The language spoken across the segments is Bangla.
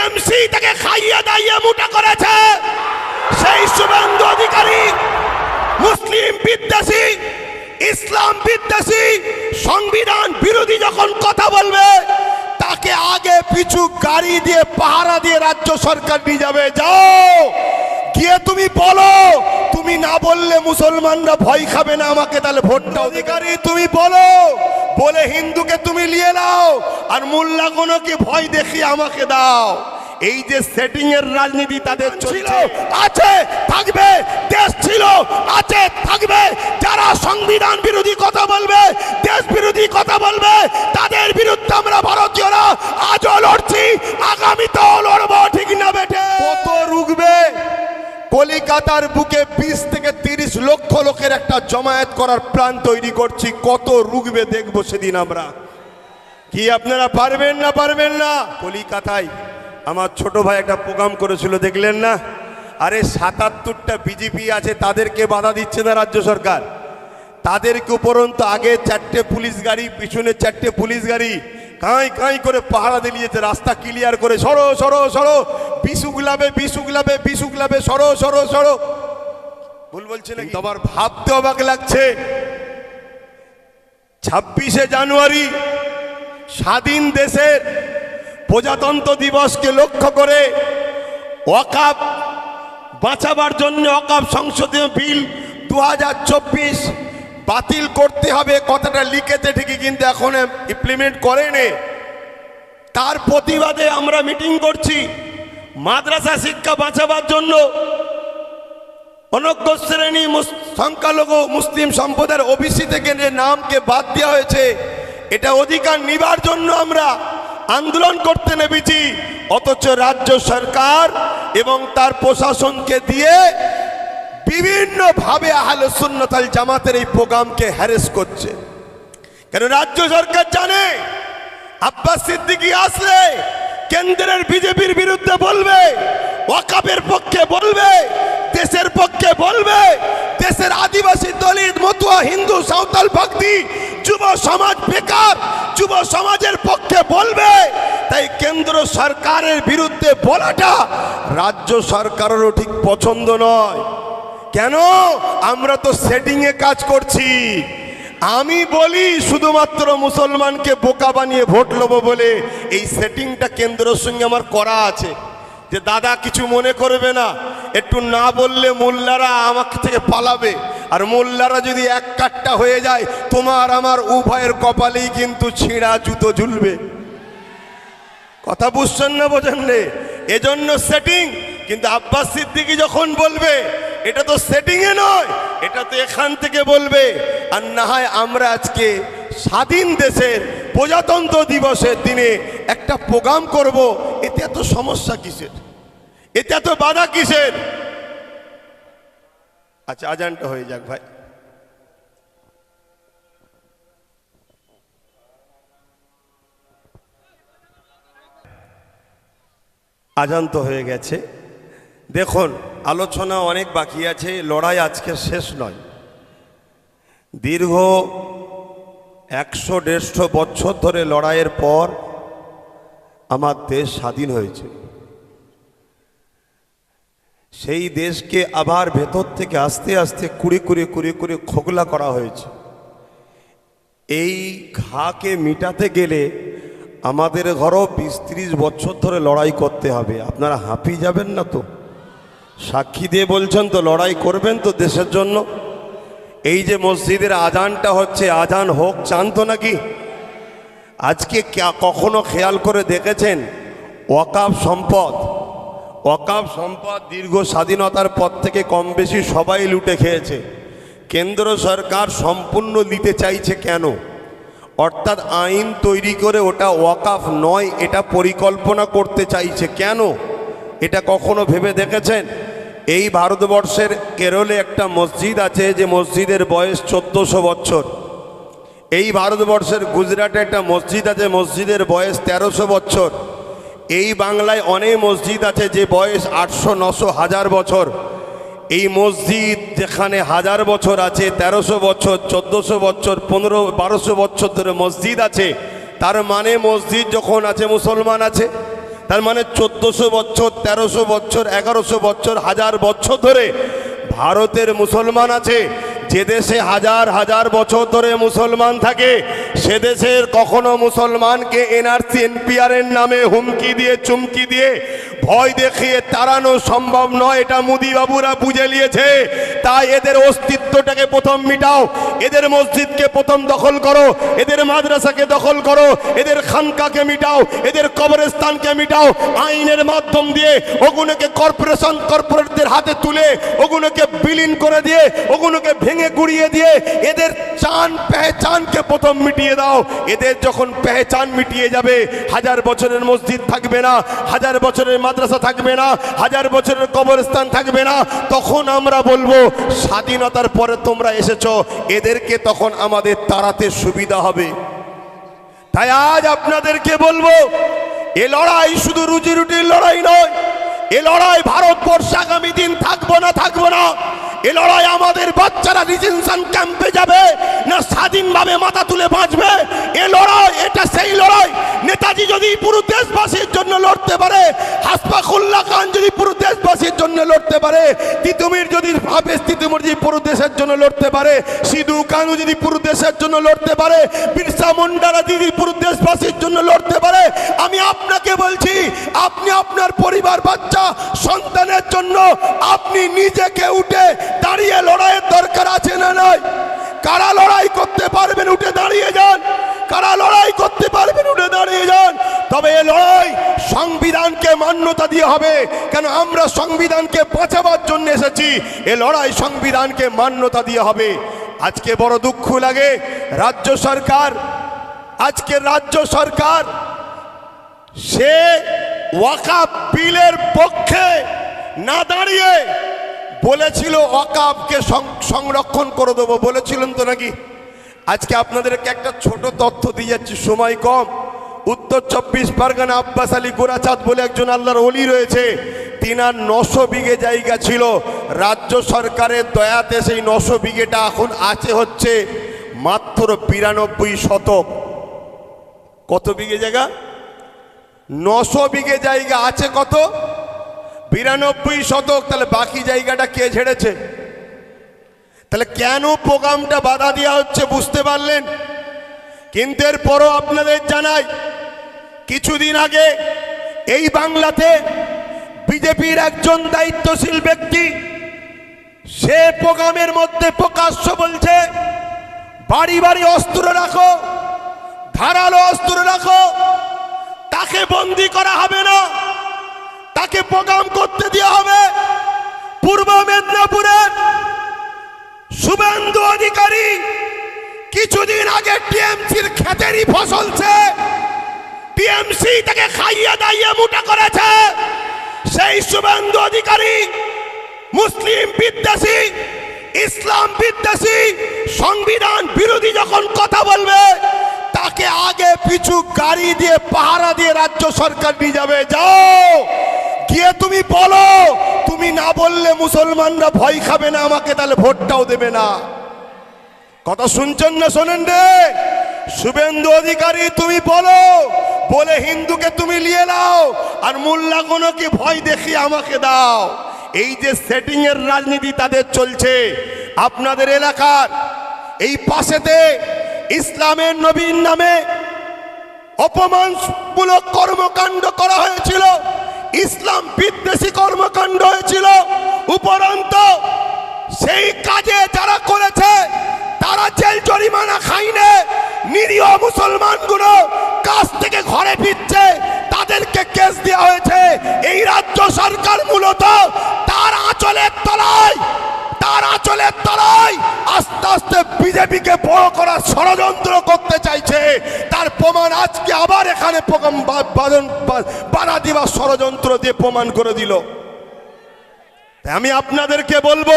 টিএমসি তাকে খাইয়ে দাইয়ে মোটা করেছে। সেই শুভেন্দু অধিকারী, মুসলিম বিদ্বেষী, ইসলাম বিদ্বেষী, সংবিধান বিরোধী যখন কথা বলবে, তাকে আগে পিছু গাড়ি দিয়ে, পাহারা দিয়ে রাজ্য সরকার নিয়ে যাবে। যাও! গিয়ে তুমি বলো, তুমি না বললে মুসলমানরা ভয় খাবে না আমাকে, তাহলে ভোটটা অধিকারী। তুমি বলো বলে হিন্দুকে তুমি নিয়ে নাও আর মোল্লাগুলোকে ভয় দেখিয়ে আমাকে দাও? এই যে সেটিং এর রাজনীতি তাদের ছিল আছে থাকবে দেশ ছিল আছে থাকবে। যারা সংবিধান বিরোধী কথা বলবে দেশ বিরোধী কথা বলবে তাদের বিরুদ্ধে আমরা ভারতীয়রা আজও লড়ছি আগামীতেও লড়বো ঠিক না বেটে? কত রুগবে কলিকাতার বুকে বিশ থেকে তিরিশ লক্ষ লোকের একটা জমায়েত করার প্ল্যান তৈরি করছি। কত রুগবে দেখব সেদিন আমরা। কি আপনারা পারবেন না পারবেন না? কলিকাতায় আমার ছোট ভাই একটা প্রোগ্রাম করেছিল, দেখলেন না? আরে সাতাত্তরটা বিজেপি আছে, তাদেরকে বাধা দিচ্ছে না রাজ্য সরকার। তাদেরকে উপরন্ত আগে চারটে পুলিশ গাড়ি, পিছনে চারটে পুলিশ গাড়ি। কাঁই কাঁই করে পাহারা দিলিয়েছে রাস্তা ক্লিয়ার করে সরো সরো সরো বিশুগুলাবে বিশুগুলাবে বিশুগুলাবে সরো সরো সরো। ভুল বলছে না তোমার ভাবতে অবাক লাগছে। ছাব্বিশে জানুয়ারি স্বাধীন দেশের প্রজাতন্ত্র দিবসকে লক্ষ্য করে ওয়াকাপ বাঁচাবার জন্য অকাপ সংসদীয় বিল দু হাজার চব্বিশ বাতিল করতে হবে, কথাটা লিখেছে ঠিকই, কিন্তু এখন ইমপ্লিমেন্ট করেনি। তার প্রতিবাদে আমরা মিটিং করছি। মাদ্রাসা শিক্ষা বাঁচাবার জন্য অনজ্ঞ শ্রেণি সংখ্যালঘু মুসলিম সম্প্রদায়ের ওবিসি থেকে যে নামকে বাদ দেওয়া হয়েছে, এটা অধিকার নিবার জন্য আমরা আন্দোলন করতে নেমেছি। অথচ রাজ্য সরকার এবং তার প্রশাসনকে দিয়ে বিভিন্নভাবে আহলে সুন্নতাল জামাতের এই প্রোগ্রামকে হ্যারেস করছে। কেন রাজ্য সরকার জানে? আব্বাস সিদ্দিকি আসলে কেন্দ্রের বিজেপির বিরুদ্ধে বলবে ওয়াকাবের পক্ষে বলবে, দেশের পক্ষে বলবে, দেশের আদিবাসী দলিত, মতুয়া, হিন্দু, সাঁওতাল ভক্তি যুব সমাজ বেকার, যুব সমাজের পক্ষে বলবে। তাই কেন্দ্র সরকারের বিরুদ্ধে বলাটা রাজ্য সরকারেরও ঠিক পছন্দ নয়। কেন? আমরা তো সেটিংয়ে কাজ করছি। আমি বলি শুধুমাত্র মুসলমানকে বোকা বানিয়ে ভোট লবো বলে এই সেটিংটা কেন্দ্রের সঙ্গে আমার করা আছে। যে দাদা কিছু মনে করবে না, একটু না বললে মোল্লারা আমাকে থেকে পালাবে। আর মোল্লারা যদি এক কাটটা হয়ে যায়, তোমার আমার উভয়ের কপালেই কিন্তু ছিঁড়া জুতো ঝুলবে। কথা বুঝছেন না বোঝেন রে এজন্য সেটিং কিন্তু আব্বাস সিদ্দিকি যখন বলবে এটা তো সেটিংয়ে নয়, এটা তো এখান থেকে বলবে, আর না হয় আমরা আজকে স্বাধীন দেশের প্রজাতন্ত্র দিবসের দিনে একটা প্রোগ্রাম করব, এতে এত সমস্যা কিসের? এতে এত বাধা কিসের? আচ্ছা আজানটা হয়ে যাক ভাই। আজান তো হয়ে গেছে। দেখুন, আলোচনা অনেক বাকি আছে, লড়াই আজকে শেষ নয়। দীর্ঘ একশো দেড়শো বছর ধরে লড়াইয়ের পর আমার দেশ স্বাধীন হয়েছে। সেই দেশকে আবার ভেতর থেকে আস্তে আস্তে কুড়ি কুড়ি কুড়ি কুড়ি খোকলা করা হয়েছে। এই ঘাকে মিটাতে গেলে আমাদের ঘরও বিশ ত্রিশ বছর ধরে লড়াই করতে হবে। আপনারা হাঁপিয়ে যাবেন না তো? সাক্ষী দিয়ে বলছেন, তো লড়াই করবেন তো দেশের জন্য? এই যে মসজিদের আজানটা হচ্ছে, আজান হোক, চান তো নাকি? আজকে কখনো খেয়াল করে দেখেছেন? ওয়াকাব সম্পদ। ওয়াকাব সম্পদ দীর্ঘ স্বাধীনতার পর থেকে কম বেশি সবাই লুটে খেয়েছে। কেন্দ্র সরকার সম্পূর্ণ দিতে চাইছে কেন? অর্থাৎ আইন তৈরি করে ওটা ওয়াকাফ নয়, এটা পরিকল্পনা করতে চাইছে কেন? এটা কখনো ভেবে দেখেছেন? এই ভারতবর্ষের কেরলে একটা মসজিদ আছে যে মসজিদের বয়স চোদ্দোশো বছর। এই ভারতবর্ষের গুজরাটে একটা মসজিদ আছে, মসজিদের বয়স তেরোশো বছর। এই বাংলায় অনেক মসজিদ আছে যে বয়স আটশো নশো হাজার বছর। এই মসজিদ যেখানে হাজার বছর আছে, তেরোশো বছর, চোদ্দোশো বছর, পনেরো, বারোশো বছর ধরে মসজিদ আছে। তার মানে মসজিদ যখন আছে, মুসলমান আছে। তার মানে চোদ্দশো বছর, তেরোশো বছর, এগারোশো বছর, হাজার বছর ধরে ভারতের মুসলমান আছে। যে দেশে হাজার হাজার বছর ধরে মুসলমান থাকে, সে দেশের কখনো মুসলমানকে এনআরসি, এনপিআর নামে হুমকি দিয়ে, চুমকি দিয়ে ভয় দেখিয়ে তাড়ানো সম্ভব নয়, এটা মুদি বাবুরা বুঝে নিয়েছে। তাই এদের অস্তিত্বটাকে প্রথম মিটাও। এদের মসজিদকে প্রথম দখল করো, এদের মাদ্রাসাকে দখল করো, এদের খানকাকে মিটাও, এদের কবরস্থানকে মিটাও। আইনের মাধ্যম দিয়ে ওগুলোকে কর্পোরেশন কর্পোরেটদের হাতে তুলে, ওগুলোকে বিলীন করে দিয়ে, ওগুলোকে ভেঙে গুড়িয়ে দিয়ে এদের চান পেহচানকে প্রথম মিটিয়ে দাও। এদের যখন পেহচান মিটিয়ে যাবে, হাজার বছরের মসজিদ থাকবে না, হাজার বছরের মাদ্রাসা থাকবে না, হাজার বছরের কবরস্থান থাকবে না, তখন আমরা বলব, স্বাধীনতার পরে তোমরা এসেছ, এদেরকে তখন আমাদের তাড়াতে সুবিধা হবে। তাই আজ আপনাদেরকে বলব, এ লড়াই শুধু রুজি রুটির লড়াই নয়, এ লড়াই ভারতবর্ষ আগামী দিন থাকব না থাকব না। এ লড়াই আমাদের বাচ্চারা রিজেনশন ক্যাম্পে যাবে, না স্বাধীনভাবে মাথা তুলে বাঁচবে। এ লড়াই, এটা সেই লড়াই। নেতাজি যদি পুরো দেশবাসীর জন্য লড়তে পারে হাসপাকুল্লাহ খান যদি পুরো দেশবাসীর জন্য লড়তে পারে, তিতুমির যদি ভাবে তিতুমির যদি পুরো দেশের জন্য লড়তে পারে, সিধু কানু যদি পুরো দেশের জন্য লড়তে পারে, বিরসা মুন্ডারা যদি পুরো দেশবাসীর জন্য লড়তে পারে আপনাকে বলছি, আপনি আপনার পরিবার বাচ্চা সন্তানের জন্য আপনি নিজেকে উঠে দাঁড়িয়ে লড়াইয়ের দরকার আছে না নয় কারা লড়াই করতে পারবেন উঠে দাঁড়িয়ে যান? কারা লড়াই করতে পারবেন উঠে দাঁড়িয়ে যান? তবে এ লড়াই সংবিধানকে মান্যতা দিয়ে হবে। কেন আমরা সংবিধানকে বাঁচাবার জন্য এসেছি? এ লড়াই সংবিধানকে মান্যতা দিয়ে হবে। আজকে বড় দুঃখ লাগে। রাজ্য সরকার, আজকে রাজ্য সরকার সে ওয়াকাপ বিলের পক্ষে না দাঁড়িয়ে বলেছিল ওয়াকাপকে সং- সংরক্ষণ করে দেবো। বলেছিলেন তো নাকি? আজকে আপনাদেরকে একটা ছোট তথ্য দিয়ে যাচ্ছি, সময় কম। উত্তর চব্বিশ পরগনা আব্বাস আলী গোরাচাঁদ বলে একজন আল্লাহর অলি রয়েছে। তিনার নশো বিঘে জায়গা ছিল। রাজ্য সরকারের দয়াতে সেই নশো বিঘেটা এখন আছে হচ্ছে মাত্র বিরানব্বই শতক। কত বিঘে জায়গা? নশো বিঘে জায়গা আছে কত? বিরানব্বই শতক, তাহলে বাকি জায়গাটা কে ঝেড়েছে? তাহলে কেন প্রোগ্রামটা বাধা দেওয়া হচ্ছে বুঝতে পারলেন? কিন্তু এরপরও আপনাদের জানাই, কিছুদিন আগে এই বাংলাতে বিজেপির একজন দায়িত্বশীল ব্যক্তি, সে প্রোগ্রামের মধ্যে প্রকাশ্য বলছে, বাড়ি বাড়ি অস্ত্র রাখো, ধারালো অস্ত্র রাখো আগে টিএমসির খেতেরই ফসলছে টিএমসি তাকে খাইয়ে দাইয়ে মোটা করেছে। সেই শুভেন্দু অধিকারী, মুসলিম বিদ্বেষী, ইসলাম বিদ্বেষী, সংবিধান বিরোধী যখন কথা বলবে, তাকে আগে পিছু গাড়ি দিয়ে, পাহারা দিয়ে রাজ্য সরকার নিয়ে যাবে। যাও! গিয়ে তুমি বলো, তুমি না বললে মুসলমানরা ভয় খাবে না, আমাকে তাহলে ভোটটাও দেবে না। কথা শুনছেন না শোনেন রে? শুভেন্দু অধিকারী, তুমি বলো, বলে হিন্দুকে তুমি নিয়ে নাও, আর মোল্লাগুলোকে ভয় দেখিয়ে আমাকে দাও? এই যে সেটিং এর রাজনীতি তাদের চলছে, আপনাদের এলাকার, এই পাশেতে ইসলামের নবীন নামে অপমানমূলক কর্মকাণ্ড করা হয়েছিল, ইসলাম বিদ্বেষী কর্মকাণ্ড হয়েছিল, উপরন্ত সেই কাজে যারা করেছে তারা জেল জরিমানা খাইনে, নিরীহ মুসলমানগুলো কাজ থেকে ঘরে ফিরছে, তাদেরকে কেস দেওয়া হয়েছে। এই রাজ্য সরকার মূলত তার আঁচলের তলায়, তার আঁচলের তলায় আস্তে আস্তে বিজেপিকে বড় করার ষড়যন্ত্র করতে চাইছে। তার প্রমাণ আজকে আবার এখানে বাধা দিবার ষড়যন্ত্র দিয়ে প্রমাণ করে দিল। আমি আপনাদেরকে বলব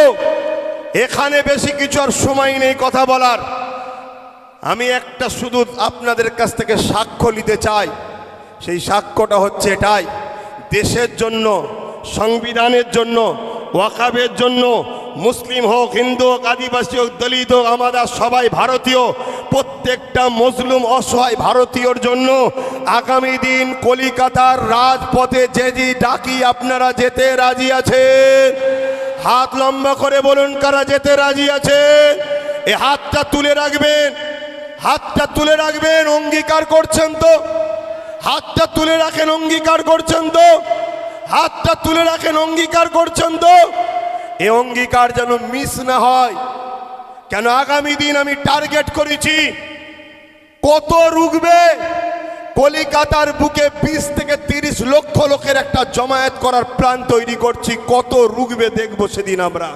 এখানে বেশি কিছু আর সময় নেই কথা বলার। আমি একটা শুধু আপনাদের কাছ থেকে সাক্ষ্য নিতে চাই। সেই সাক্ষ্যটা হচ্ছে এটাই। দেশের জন্য, সংবিধানের জন্য, ওয়াকাবের জন্য, মুসলিম হোক, হিন্দু হোক, আদিবাসী হোক, দলিত হোক, আমাদের সবাই ভারতীয়, প্রত্যেকটা মজলুম অসহায় ভারতীয়র জন্য আগামী দিন কলিকাতার রাজপথে যে ডাকি আপনারা যেতে রাজি আছেন? হাত লম্বা করে বলুন, কারা যেতে রাজি আছে? এ হাতটা তুলে রাখবেন। হাতটা তুলে রাখবেন, অঙ্গীকার করছেন তো। হাতটা তুলে রাখেন, অঙ্গীকার করছেন তো। হাতটা তুলে রাখেন, অঙ্গীকার করছেন তো। এ অঙ্গীকার যেন মিস না হয়। কেন আগামী দিন আমি টার্গেট করেছি? কত রুগবে কলিকাতার বুকে বিশ থেকে তিরিশ লক্ষ লোকের একটা জমায়েত করার প্ল্যান তৈরি করছি। কত রুগবে দেখব সেদিন আমরা।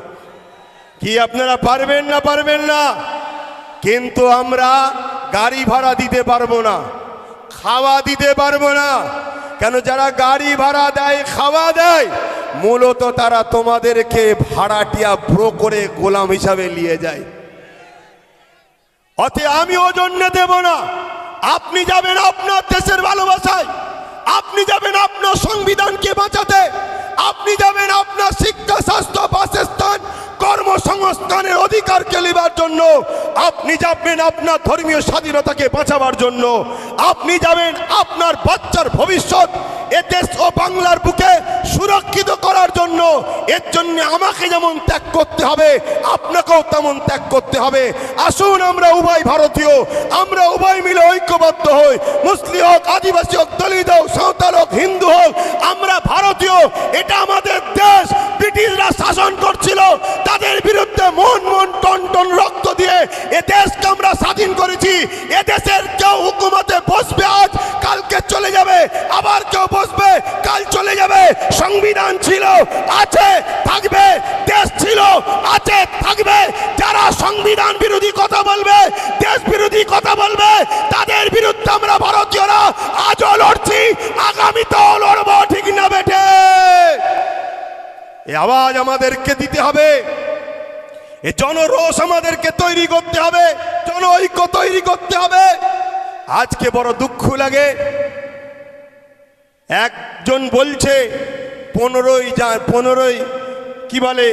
কি আপনারা পারবেন না পারবেন না? কিন্তু আমরা গাড়ি ভাড়া দিতে পারব না, খাওয়া দিতে পারব না। কেন যারা গাড়ি ভাড়া দেয়, খাওয়া দেয়, মূলত তারা তোমাদেরকে ভাড়াটিয়া ব্রো করে গোলাম হিসাবে নিয়ে যায়। অতে আমি ওজন্য দেব না। আপনি যাবেন আপনার দেশের ভালোবাসায়। আপনি যাবেন আপনার সংবিধানকে বাঁচাতে। আপনি যাবেন আপনার শিক্ষা, স্বাস্থ্য, বাসস্থান, কর্মসংস্থানের অধিকার কেলিবার জন্য। আপনি যাবেন আপনার ধর্মীয় স্বাধীনতাকে বাঁচাবার জন্য। আপনি যাবেন আপনার বাচ্চার ভবিষ্যৎ এ দেশ ও বাংলার বুকে সুরক্ষিত করার জন্য, এর জন্য আমাকে যেমন ত্যাগ করতে হবে, আপনাকেও তেমন ত্যাগ করতে হবে। আসুন আমরা উভয় ভারতীয়, আমরা উভয় মিলে ঐক্যবদ্ধ হই। মুসলিম হোক, আদিবাসী হোক, দলিত হোক, সাঁওতাল হোক, হিন্দু হোক, আমরা ভারতীয়, এটা আমাদের দেশ। ব্রিটিশরা শাসন করছিল, তাদের বিরুদ্ধে মন মন টন টন রক্ত দিয়ে এ দেশকে আমরা স্বাধীন করেছি। এ দেশের কেউ হুকুমতে বসবে আজ, কালকে চলে যাবে, আবার কেউ বসবে কাল চলে যাবে সংবিধান ছিল, আছে, থাকবে, দেশ ছিল, আছে, থাকবে। যারা সংবিধান বিরোধী কথা বলবে, দেশ বিরোধী কথা বলবে, তাদের বিরুদ্ধে আমরা ভারতীয়রা আজও লড়ছি, আগামীতেও লড়বো, ঠিক না বেটে এই আওয়াজ আমাদেরকে দিতে হবে। এ জনরোষ আমাদেরকে তৈরি করতে হবে জন ঐক্য তৈরি করতে হবে। আজকে বড় দুঃখ লাগে। একজন বলছে পনেরোই যা, পনেরোই, কি বলে,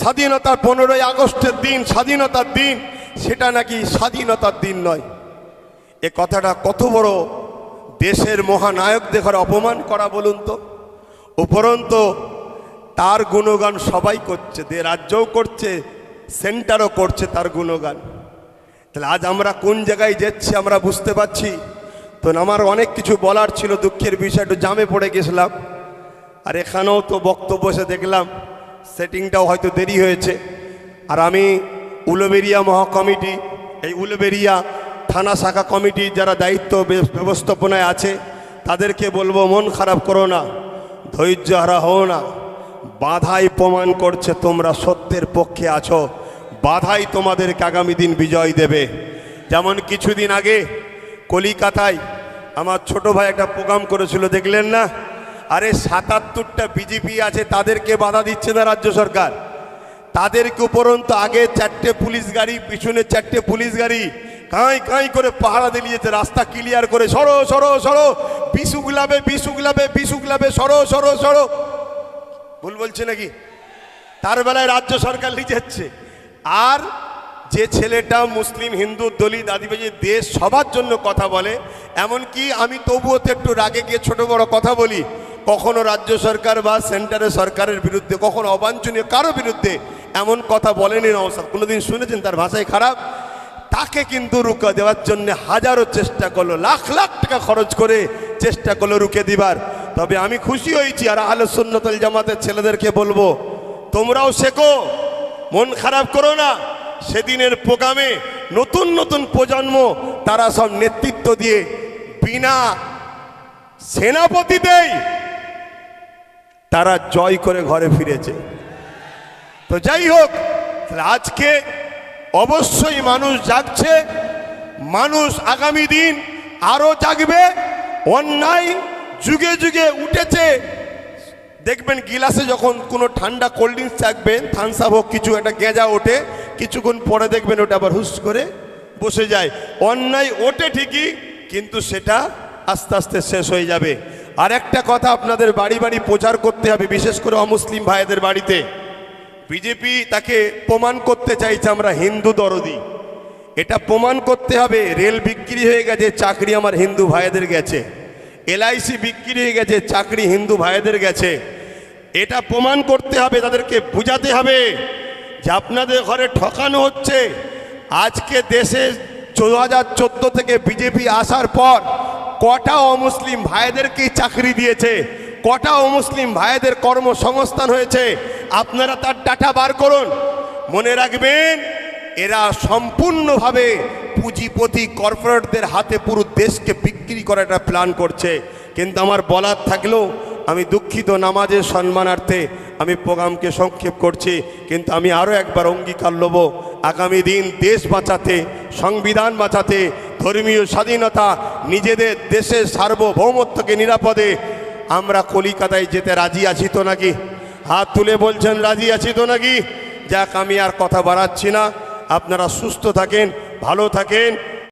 স্বাধীনতার পনেরোই আগস্টের দিন, স্বাধীনতার দিন, সেটা নাকি স্বাধীনতার দিন নয়। এ কথাটা কত বড় দেশের মহানায়ক দেখার অপমান করা বলুন তো। উপরন্ত তার গুণগান সবাই করছে দে রাজ্যও করছে, সেন্টারও করছে তার গুণগান। তাহলে আজ আমরা কোন জায়গায় যাচ্ছি আমরা বুঝতে পারছি। তো আমার অনেক কিছু বলার ছিল, দুঃখের বিষয়, একটু জামে পড়ে গেছিলাম। আর এখানেও তো বক্তব্য এসে দেখলাম সেটিংটাও হয়তো দেরি হয়েছে। আর আমি উলবেরিয়া মহাকমিটি, এই উলবেরিয়া থানা শাখা কমিটি যারা দায়িত্ব ব্যবস্থাপনায় আছে, তাদেরকে বলব, মন খারাপ করো না, ধৈর্য হারা হও না। বাধাই প্রমাণ করছে তোমরা সত্যের পক্ষে আছো, বাধাই তোমাদেরকে আগামী দিন বিজয় দেবে। যেমন কিছুদিন আগে কলিকাতায় আমার ছোট ভাই একটা প্রোগ্রাম করেছিল, দেখলেন না? আরে সাতাত্তরটা বিজেপি আছে, তাদেরকে বাধা দিচ্ছে না রাজ্য সরকার। তাদেরকে উপরন্ত আগে চারটে পুলিশ গাড়ি, পিছনে চারটে পুলিশ গাড়ি, কাঁই কাঁই করে পাহারা দিলিয়েছে রাস্তা ক্লিয়ার করে, সরো সরো সরো বিশুগুলাবে বিশুগুলাবে বিশুগুলাবে সরো সরো সরো। ভুল বলছে নাকি? তার বেলায় রাজ্য সরকার লিখে যাচ্ছে। আর যে ছেলেটা মুসলিম, হিন্দু, দলিত, আদিবাসী, দেশ, সবার জন্য কথা বলে, এমনকি আমি তবুও তো একটু রাগে গিয়ে ছোট বড় কথা বলি কখনো রাজ্য সরকার বা সেন্টারের সরকারের বিরুদ্ধে, কখনো অবাঞ্ছনীয় কারও বিরুদ্ধে এমন কথা বলেনি নওসাদ কোনোদিন শুনেছেন তার ভাষায় খারাপ? তাকে কিন্তু রুকা দেওয়ার জন্য হাজারো চেষ্টা করল, লাখ লাখ টাকা খরচ করে চেষ্টা করল রুকে দিবার। তবে আমি খুশি হয়েছি আর আলো সুন্নতল জামাতের ছেলেদেরকে বলব, তোমরাও শেখো, মন খারাপ করো না। সেদিনের প্রোগ্রামে নতুন নতুন প্রজন্ম, তারা সব নেতৃত্ব দিয়ে বিনা সেনাপতিতেই তারা জয় করে ঘরে ফিরেছে। তো যাই হোক আজকে অবশ্যই মানুষ জাগছে, মানুষ আগামী দিন আরও জাগবে, অন্যায় যুগে যুগে উঠেছে। দেখবেন গিলাসে যখন কোনো ঠান্ডা কোল্ড ড্রিঙ্কস চাকবেন থামস আপ হোক, কিছু একটা গেঁজা ওঠে, কিছুক্ষণ পরে দেখবেন ওটা আবার হুস করে বসে যায়। অন্যায় ওঠে ঠিকই, কিন্তু সেটা আস্তে আস্তে শেষ হয়ে যাবে। আর একটা কথা আপনাদের বাড়ি বাড়ি প্রচার করতে হবে, বিশেষ করে অমুসলিম ভাইদের বাড়িতে। বিজেপি তাকে প্রমাণ করতে চাইছে আমরা হিন্দু দরদি। এটা প্রমাণ করতে হবে, রেল বিক্রি হয়ে গেছে, চাকরি আমার হিন্দু ভাইদের গেছে। এলআইসি বিক্রি হয়ে গেছে, চাকরি হিন্দু ভাইদের গেছে। এটা প্রমাণ করতে হবে, তাদেরকে বুঝাতে হবে যে আপনাদের ঘরে ঠকানো হচ্ছে। আজকে দেশে চোদ্দ থেকে বিজেপি আসার পর কটা অমুসলিম ভাইদেরকে চাকরি দিয়েছে, কটা অমুসলিম ভাইদের কর্মসংস্থান হয়েছে, আপনারা তার ডাটা বার করুন। মনে রাখবেন, এরা সম্পূর্ণভাবে পুঁজিপতি কর্পোরেটদের হাতে পুরো দেশকে বিক্রি করার একটা প্ল্যান করছে। কিন্তু আমার বলার থাকলেও আমি দুঃখিত নামাজের সম্মানার্থে আমি প্রোগ্রামকে সংক্ষেপ করছি, কিন্তু আমি আরও একবার অঙ্গীকার লব। আগামী দিন দেশ বাঁচাতে, সংবিধান বাঁচাতে ধর্মীয় স্বাধীনতা নিজেদের দেশের সার্বভৌমত্বকে নিরাপদে, আমরা কলিকাতায় যেতে রাজি আছি তো নাকি? হাত তুলে বলছেন, রাজি আছি তো নাকি? যাক, আমি আর কথা বাড়াচ্ছি না। আপনারা সুস্থ থাকেন, ভালো থাকেন।